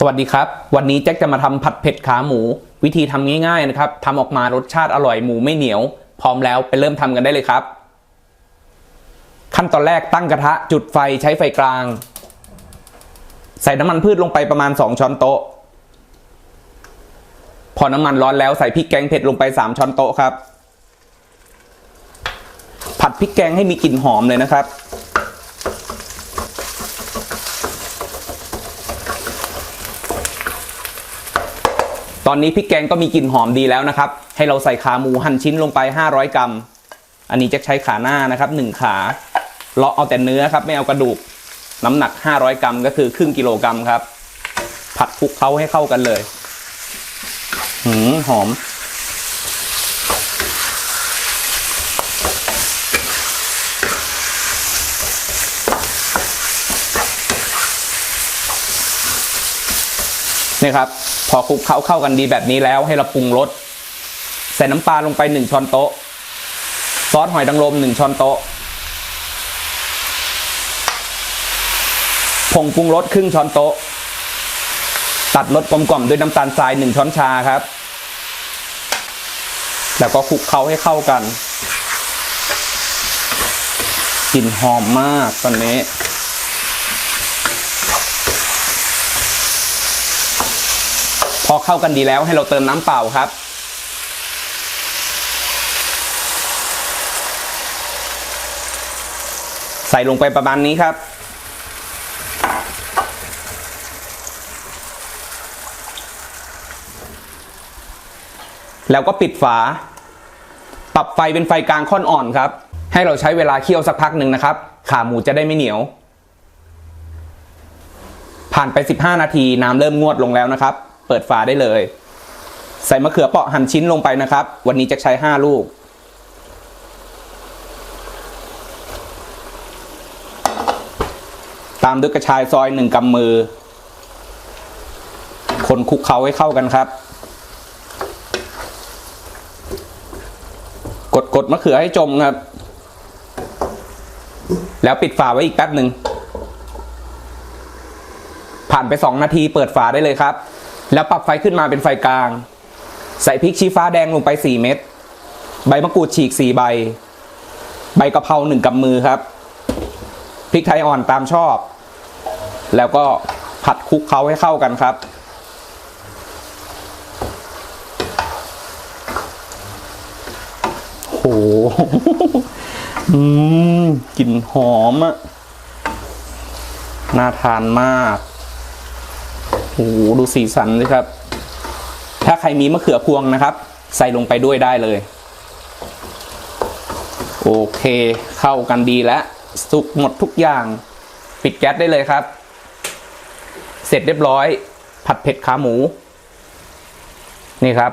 สวัสดีครับ วันนี้แจ็คจะมาทำผัดเผ็ดขาหมู วิธีทำง่ายๆนะครับทำออกมารสชาติอร่อยหมูไม่เหนียว พร้อมแล้วไปเริ่มทำกันได้เลยครับ ขั้นตอนแรกตั้งกระทะจุดไฟใช้ไฟกลาง ใส่น้ำมันพืชลงไปประมาณ 2 ช้อนโต๊ะ พอน้ำมันร้อนแล้วใส่พริกแกงเผ็ดลงไป 3 ช้อนโต๊ะครับ ผัดพริกแกงให้มีกลิ่นหอมเลยนะครับ ตอนนี้พริกแกงก็มีกลิ่นหอมดีแล้วนะครับ ให้เราใส่ขาหมูหั่นชิ้นลงไป 500 กรัม อันนี้จะใช้ขาหน้านะครับ1ขาเลาะเอาแต่เนื้อครับไม่เอากระดูก น้ำหนัก 500 กรัมก็คือครึ่งกิโลกรัมครับ ผัดคลุกเคล้าให้เข้ากันเลย หืมหอม นี่ครับ พอคลุกเคล้าเข้ากันดีแบบนี้แล้วให้เราปรุงรสใส่น้ำปลาลงไปหนึ่งช้อนโต๊ะ ซอสหอยนางรมหนึ่งช้อนโต๊ะผงปรุงรสครึ่งช้อนโต๊ะ ตัดรสกลมกล่อมด้วยน้ำตาลทรายหนึ่งช้อนชาครับ แล้วก็คลุกเคล้าให้เข้ากันกลิ่นหอมมากตอนนี้ พอเข้ากันดีแล้วให้เราเติมน้ำเปล่าครับ ใส่ลงไปประมาณนี้ครับ แล้วก็ปิดฝา ปรับไฟเป็นไฟกลางค่อนอ่อนครับ ให้เราใช้เวลาเคี่ยวสักพักหนึ่งนะครับ ขาหมูจะได้ไม่เหนียว ผ่านไป 15 นาทีน้ำเริ่มงวดลงแล้วนะครับ เปิดฝาได้เลย ใส่มะเขือเปาะหั่นชิ้นลงไปนะครับ วันนี้จะใช้ 5 ลูก ตามด้วยกระชายซอยหนึ่งกำมือ คนคลุกเคล้าให้เข้ากันครับ กดกดมะเขือให้จมครับ แล้วปิดฝาไว้อีกแป๊บหนึ่งผ่านไป 2 นาทีเปิดฝาได้เลยครับ แล้วปรับไฟขึ้นมาเป็นไฟกลาง ใส่พริกชี้ฟ้าแดงลงไป 4 เม็ดใบมะกรูดฉีก 4 ใบ ใบกะเพรา1กำมือครับพริกไทยอ่อนตามชอบ แล้วก็ผัดคลุกเคล้าให้เข้ากันครับ โหอืมกลิ่นหอมอะน่าทานมาก โอ้โหดูสีสันเลยครับ ถ้าใครมีมะเขือพวงนะครับ ใส่ลงไปด้วยได้เลย โอเค เข้ากันดีแล้ว สุกหมดทุกอย่าง ปิดแก๊สได้เลยครับ เสร็จเรียบร้อย ผัดเผ็ดขาหมู นี่ครับ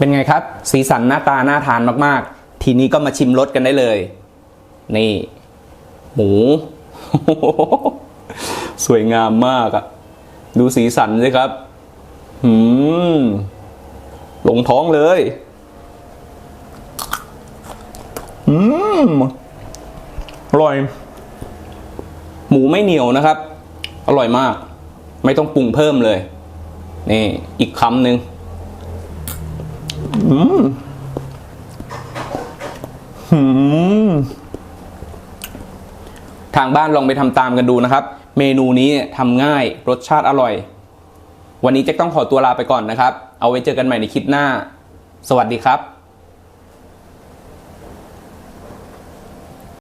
เป็นไงครับ สีสันหน้าตาน่าทานมากๆ ทีนี้ก็มาชิมรสกันได้เลย นี่ หมู สวยงามมากอะดูสีสันสิครับหืมลงท้องเลยอืมอร่อย หมูไม่เหนียวนะครับ อร่อยมาก ไม่ต้องปรุงเพิ่มเลย นี่ อีกคำหนึ่ง อืมหืมทางบ้านลองไปทำตามกันดูนะครับ เมนูนี้ทำง่ายรสชาติอร่อย วันนี้แจ็คต้องขอตัวลาไปก่อนนะครับ เอาไว้เจอกันใหม่ในคลิปหน้า สวัสดีครับ